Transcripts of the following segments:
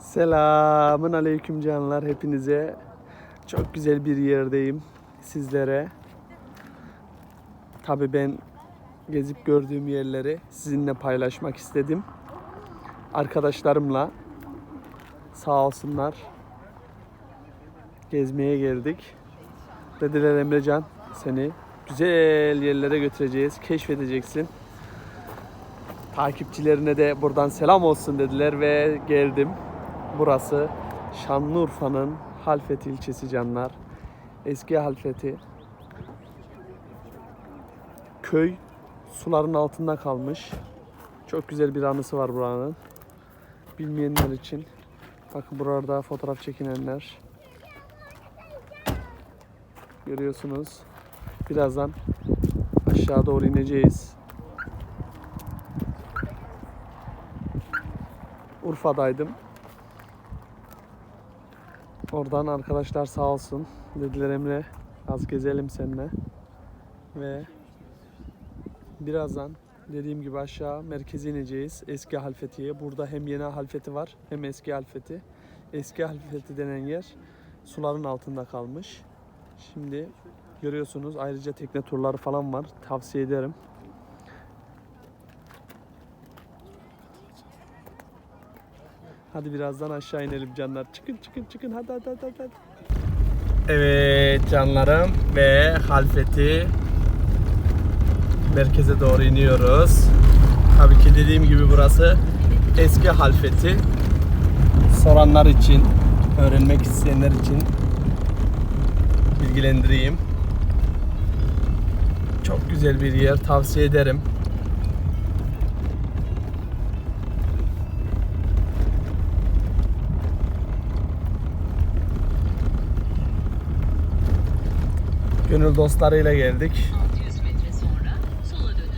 Selamun aleyküm canlar hepinize. Çok güzel bir yerdeyim sizlere. Tabi ben gezip gördüğüm yerleri sizinle paylaşmak istedim. Arkadaşlarımla sağ olsunlar gezmeye geldik. Dediler Emrecan seni güzel yerlere götüreceğiz, keşfedeceksin. Takipçilerine de buradan selam olsun dediler ve geldim. Burası Şanlıurfa'nın Halfeti ilçesi canlar. Eski Halfeti. Köy suların altında kalmış. Çok güzel bir anısı var buranın. Bilmeyenler için. Bakın burada fotoğraf çekinenler. Görüyorsunuz. Birazdan aşağı doğru ineceğiz. Urfa'daydım. Oradan arkadaşlar sağ olsun. Dediler Emre az gezelim seninle. Ve birazdan dediğim gibi aşağı merkeze ineceğiz. Eski Halfeti'ye. Burada hem yeni Halfeti var hem eski Halfeti. Eski Halfeti denen yer suların altında kalmış. Şimdi görüyorsunuz ayrıca tekne turları falan var. Tavsiye ederim. Hadi birazdan aşağı inelim canlar. Çıkın çıkın çıkın hadi hadi hadi hadi. Evet canlarım ve Halfeti merkeze doğru iniyoruz. Tabii ki dediğim gibi burası eski Halfeti. Soranlar için, öğrenmek isteyenler için bilgilendireyim. Çok güzel bir yer tavsiye ederim. Gönül dostlarıyla geldik. 600 metre sonra sola dönün.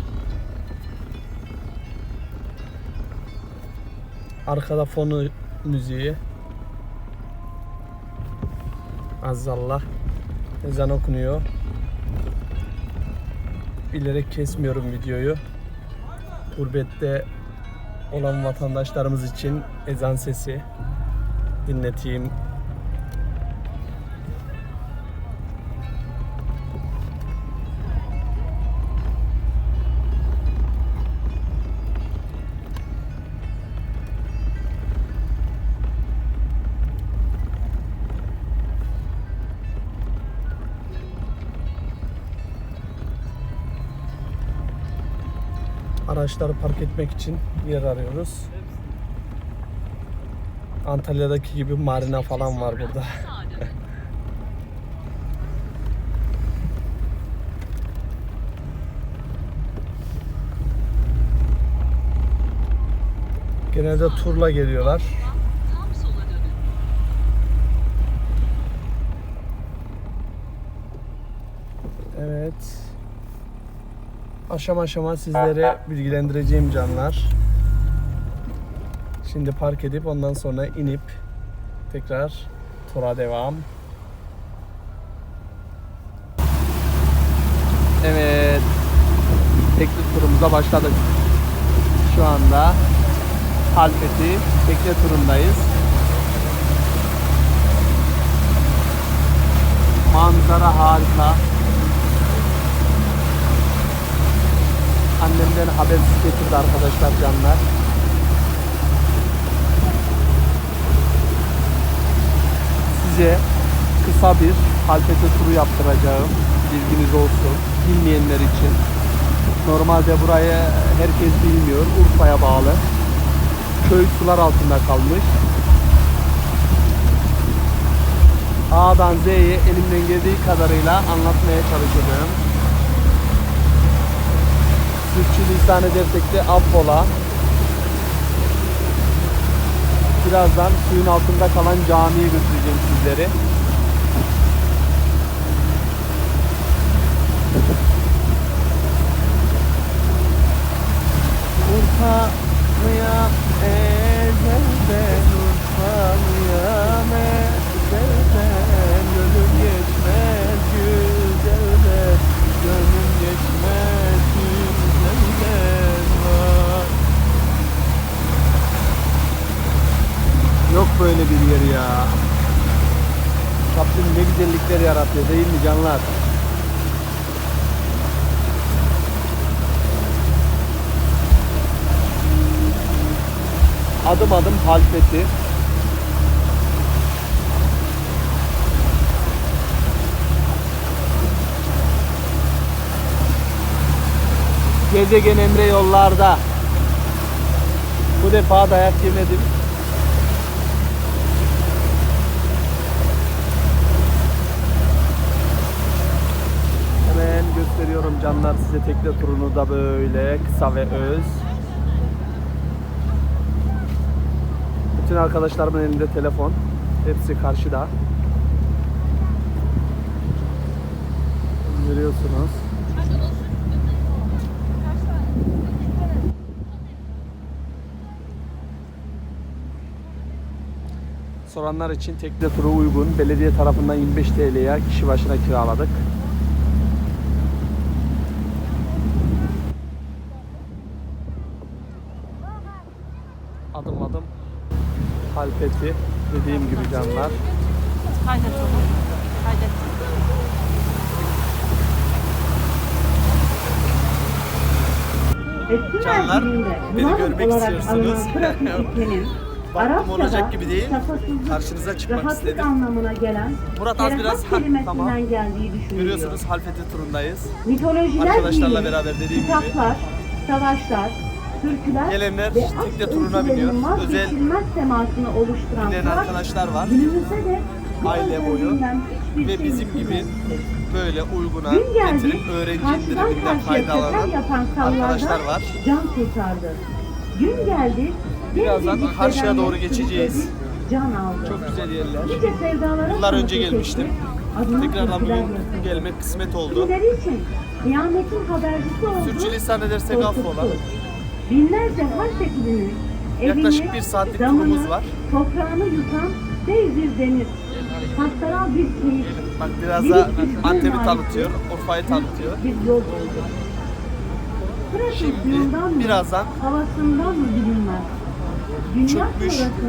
Arkada fonu müziği. Azzallah. Ezan okunuyor. Bilerek kesmiyorum videoyu. Gurbette olan vatandaşlarımız için ezan sesi dinleteyim. Araçları park etmek için yer arıyoruz. Antalya'daki gibi marina falan var burada. Genelde turla geliyorlar. Evet. Aşama aşama sizlere bilgilendireceğim canlar. Şimdi park edip ondan sonra inip tekrar tura devam. Evet. Teknik turumuza başladık. Şu anda Halfeti tekne turundayız. Manzara harika. Annemden habersiz getirdi arkadaşlar canlar. Size kısa bir halfete turu yaptıracağım. Bilginiz olsun. Bilmeyenler için. Normalde burayı herkes bilmiyor. Urfa'ya bağlı. Köy sular altında kalmış. A'dan Z'ye elimden geldiği kadarıyla anlatmaya çalışacağım. Sürçülisan edersek de affola. Birazdan suyun altında kalan camiyi götüreceğim sizleri. Urfa'lıya ezelden Urfa'lıya ezelden Gönül geçmez güzelde Gönül geçmez güzelden var Yok böyle bir yer ya. Rabbim ne güzellikler yaratıyor değil mi canlar? Adım adım halfeti. Gezegen Emre yollarda. Bu defa dayak yemedim. Hemen gösteriyorum canlar size tekne turunu da böyle kısa ve öz. Bütün arkadaşlarımın elinde telefon. Hepsi karşıda. Görüyorsunuz. Soranlar için tekne turu uygun. Belediye tarafından 25 TL'ye kişi başına kiraladık. Adım adım halpeti dediğim gibi canlar. Kaydet. Eski Canlar, beni görmek istiyorsunuz. Baktım olacak gibi değil. Karşınıza çıkmak istedim. anlamına gelen Murat az biraz- kelimesinden tamam. geldiği düşünülüyor. Görüyorsunuz halfeti turundayız. Mitolojiler Arkadaşlarla beraber dediğim gibi. kitaplar, savaşlar, türküler Gelenler ve tekne turuna biniyor. Özel temasını oluşturan Fırat, arkadaşlar var. günümüzde de Aile boyu ve şey bizim gibi böyle uyguna getirip öğrenci indiriminden faydalanan arkadaşlar var. can kurtardı. Gün geldi, Birazdan karşıya doğru geçeceğiz. Can aldı. Çok güzel yerler. Nice sevdalara Yıllar önce gelmiştim. Tekrardan bugün gelmek kısmet oldu. Kimileri için kıyametin habercisi oldu. Sürçülisan edersek affola. Binlerce harf ekibinin Yaklaşık bir saatlik turumuz var. Toprağını yutan dev bir deniz. Pastoral bir keyif, Bak biraz da Antep'i tanıtıyor, Urfa'yı tanıtıyor. bir yol. Fırat'ın Şimdi suyundan mı, birazdan havasından mı bilinmez. Dünya çökmüş, sonrasında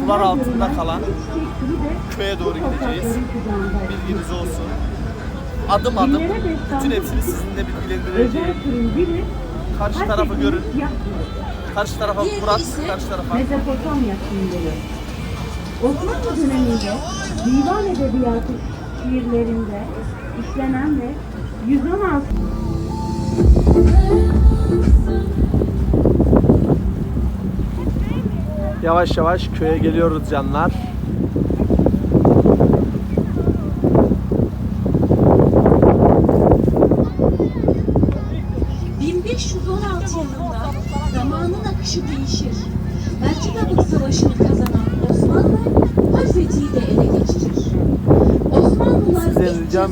sular enler altında görülen kalan çiçek türü de köye bu doğru gideceğiz. toprakların kucağındaydı. Bilginiz olsun. Adım adım destan bütün hepsini sizinle Özel bilgilendireceğim. türün biri Karşı tarafı görün. Karşı tarafa Murat, karşı tarafa. Mezopotamya simgeli. Osmanlı döneminde divan edebiyatı şiirlerinde işlenen ve 116 Yavaş yavaş köye geliyoruz canlar.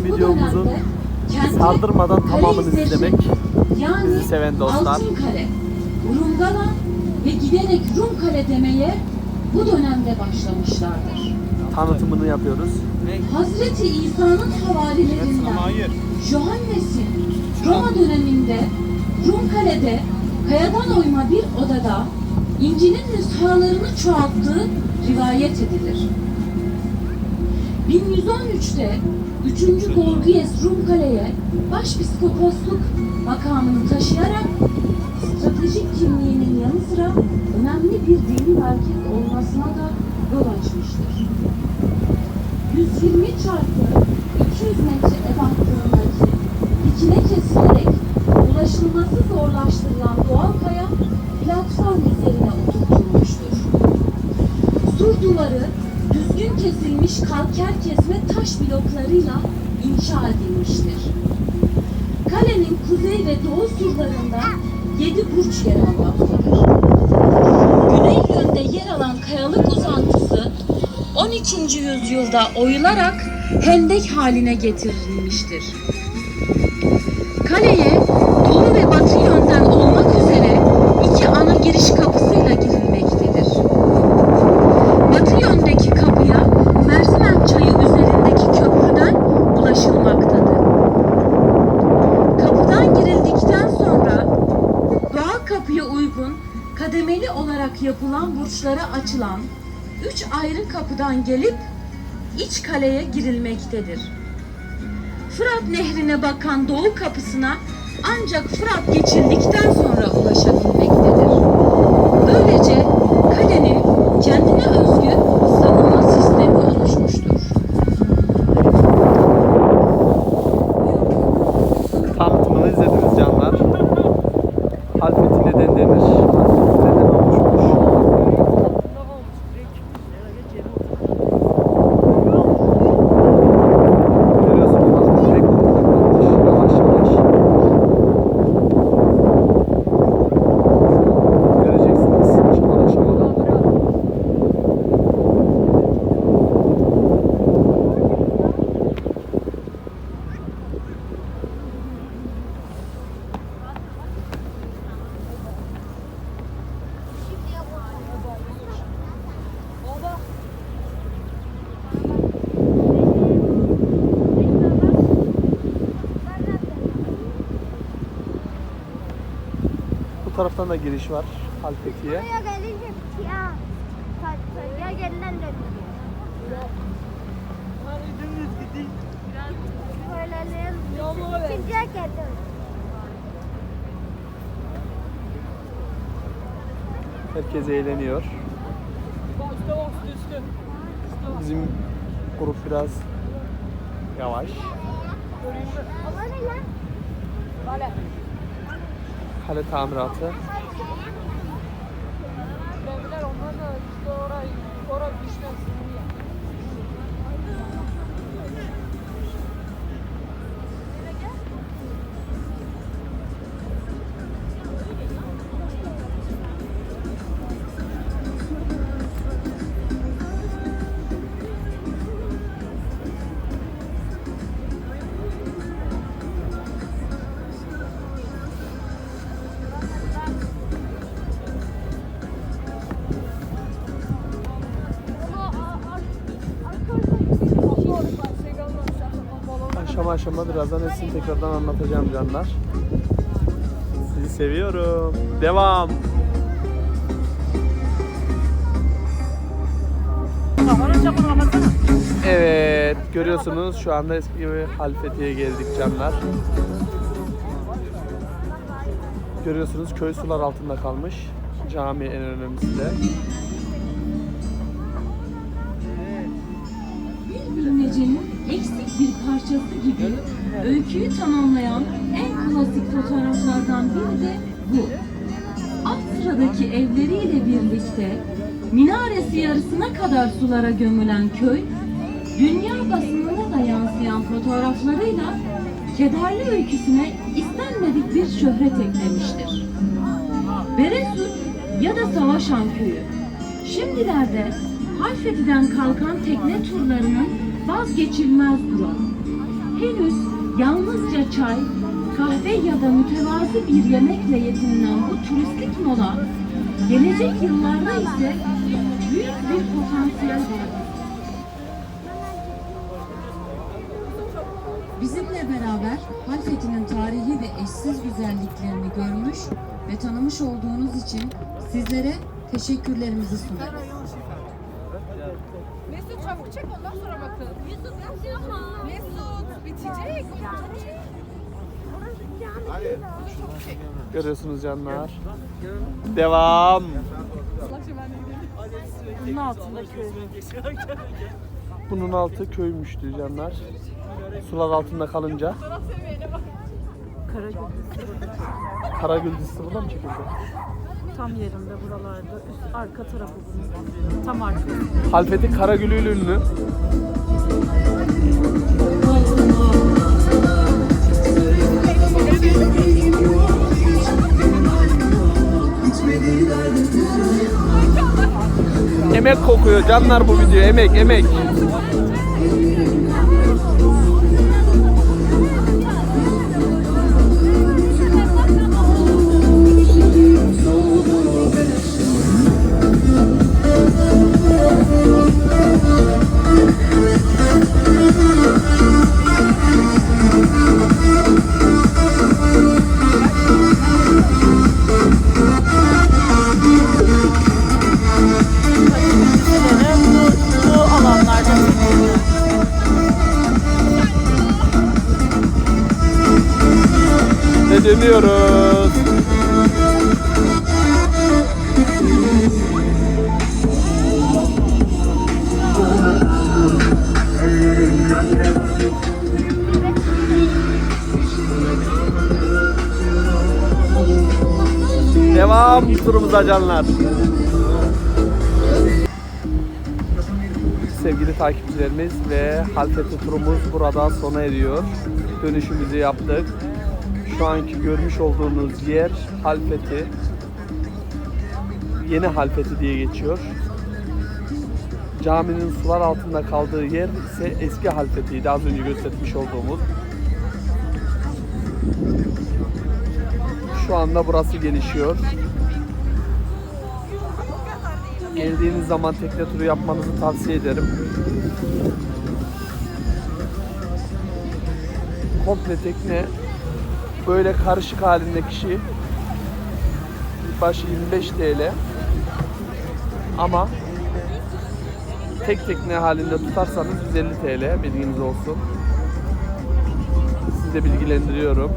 Videomuzun Sardırmadan kale tamamını izlemek. Yani bizi seven dostlar. Altınkale, Rumgala ve giderek Rumkale demeye bu dönemde başlamışlardır. Tanıtımını yapıyoruz. Hazreti İsa'nın havarilerinden Johannes'in Roma döneminde Rumkale'de kayadan oyma bir odada İncil'in nüshalarını çoğalttığı rivayet edilir. 1113'te 3. Gorgies Rumkale'ye başpiskoposluk makamını taşıyarak stratejik kimliğinin yanı sıra önemli bir dini merkez olmasına da yol açmıştır. 120 çarpı 200 metre ebatlığındaki dikine kesilerek ulaşılması zorlaştırılan doğal kaya platform üzerine oturtulmuştur. Sur duvarı kesilmiş kalker kesme taş bloklarıyla inşa edilmiştir. Kalenin kuzey ve doğu surlarında yedi burç yer almaktadır. Güney yönde yer alan kayalık uzantısı 12. yüzyılda oyularak hendek haline getirilmiştir. Kaleye yapılan burçlara açılan üç ayrı kapıdan gelip iç kaleye girilmektedir. Fırat Nehri'ne bakan doğu kapısına ancak Fırat geçildikten sonra ulaşabilmektedir. Bu taraftan da giriş var Halfeti'ye. Buraya gelince siyah. Sarıya gelinden dönüyor. Söylenelim. İkinciye geldim. Herkes eğleniyor. Bizim grup biraz yavaş. Ama ne lan? Kale tamiratı. Aşama aşama birazdan hepsini tekrardan anlatacağım canlar. Sizi seviyorum. Devam. Evet, görüyorsunuz şu anda eski Halfeti'ye geldik canlar. Görüyorsunuz köy sular altında kalmış. Cami en önemlisi de. Parçası gibi öyküyü tamamlayan en klasik fotoğraflardan biri de bu. Alt sıradaki evleriyle birlikte minaresi yarısına kadar sulara gömülen köy, dünya basınına da yansıyan fotoğraflarıyla kederli öyküsüne istenmedik bir şöhret eklemiştir. Beresut ya da Savaşan köyü. Şimdilerde Halfeti'den kalkan tekne turlarının vazgeçilmez durağı. Henüz yalnızca çay, kahve ya da mütevazı bir yemekle yetinilen bu turistik mola, gelecek yıllarda ise büyük bir potansiyel barındırır. Bizimle beraber Halfeti'nin tarihi ve eşsiz güzelliklerini görmüş ve tanımış olduğunuz için sizlere teşekkürlerimizi sunarız. Mesut çabuk çek ondan sonra bakalım. Mesut Mesut bitecek. Görüyorsunuz canlar. Devam. Bunun altında köy. Bunun altı köymüştü canlar. Sular altında kalınca. Karagül dizisi burada mı çekildi? Tam yerinde buralarda. Üst arka tarafı bunun. Tam arkası. Halfeti Karagül'üyle ünlü. Emek kokuyor canlar bu video. Emek, emek. gidiyoruz. Devam turumuza canlar. sevgili takipçilerimiz ve Haltepe turumuz burada sona eriyor. Dönüşümüzü yaptık. Şu anki görmüş olduğunuz yer Halfeti. Yeni Halfeti diye geçiyor. Caminin sular altında kaldığı yer ise eski Halfeti'ydi az önce göstermiş olduğumuz. Şu anda burası gelişiyor. Geldiğiniz zaman tekne turu yapmanızı tavsiye ederim. Komple tekne böyle karışık halinde kişi başı 25 TL ama tek tekne halinde tutarsanız 150 TL bilginiz olsun. Size bilgilendiriyorum.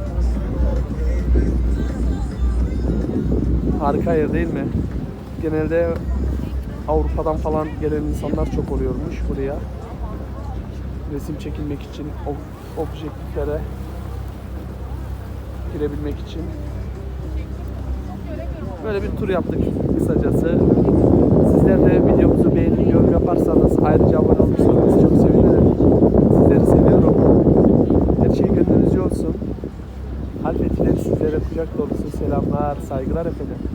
Harika yer değil mi? Genelde Avrupa'dan falan gelen insanlar çok oluyormuş buraya. Resim çekilmek için, ob- objektiflere girebilmek için. Böyle bir tur yaptık kısacası. Sizler de videomuzu beğenip yorum yaparsanız ayrıca abone olursanız çok sevinirim. Sizleri seviyorum. Her şey gönlünüzce olsun. Halfetiler sizlere kucak dolusu selamlar, saygılar efendim.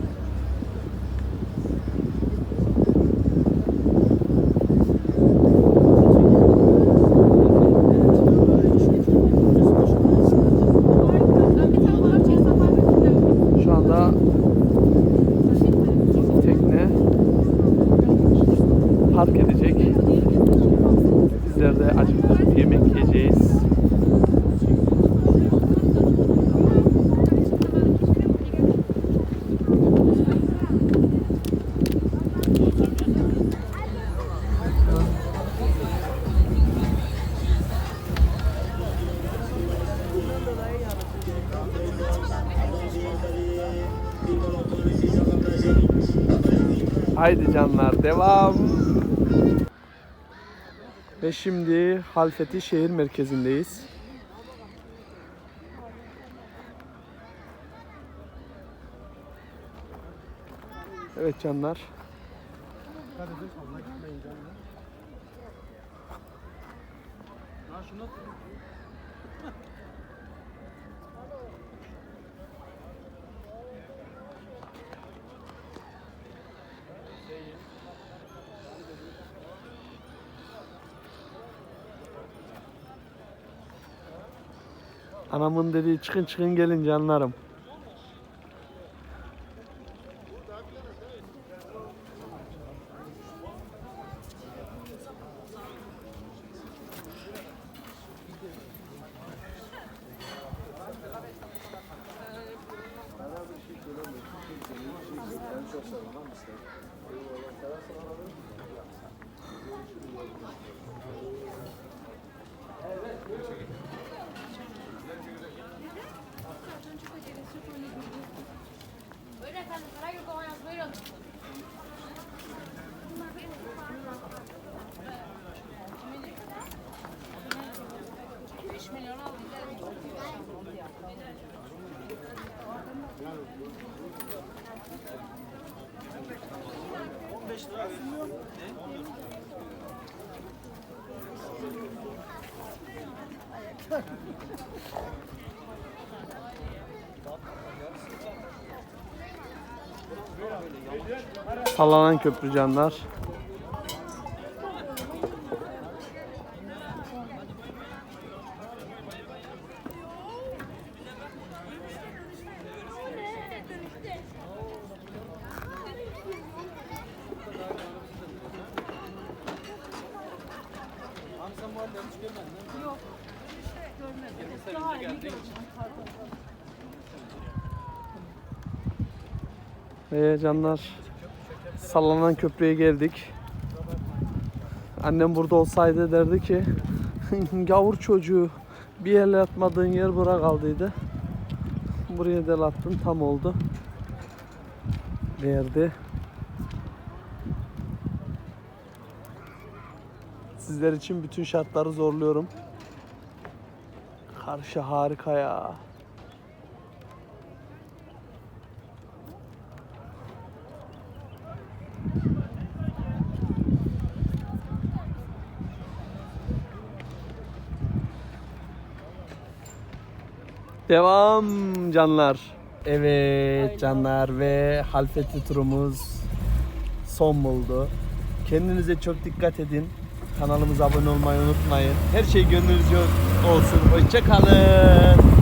Haydi canlar devam. Ve şimdi Halfeti şehir merkezindeyiz. Evet canlar. Anamın dediği çıkın çıkın gelin canlarım. Sallanan köprü canlar. Ve canlar sallanan köprüye geldik. Annem burada olsaydı derdi ki gavur çocuğu bir yerle atmadığın yer bura kaldıydı. Buraya del attın tam oldu. Verdi. Sizler için bütün şartları zorluyorum. Karşı harika ya. Devam canlar. Evet canlar ve Halfeti turumuz son buldu. Kendinize çok dikkat edin. Kanalımıza abone olmayı unutmayın. Her şey gönlünüzce olsun. Hoşçakalın.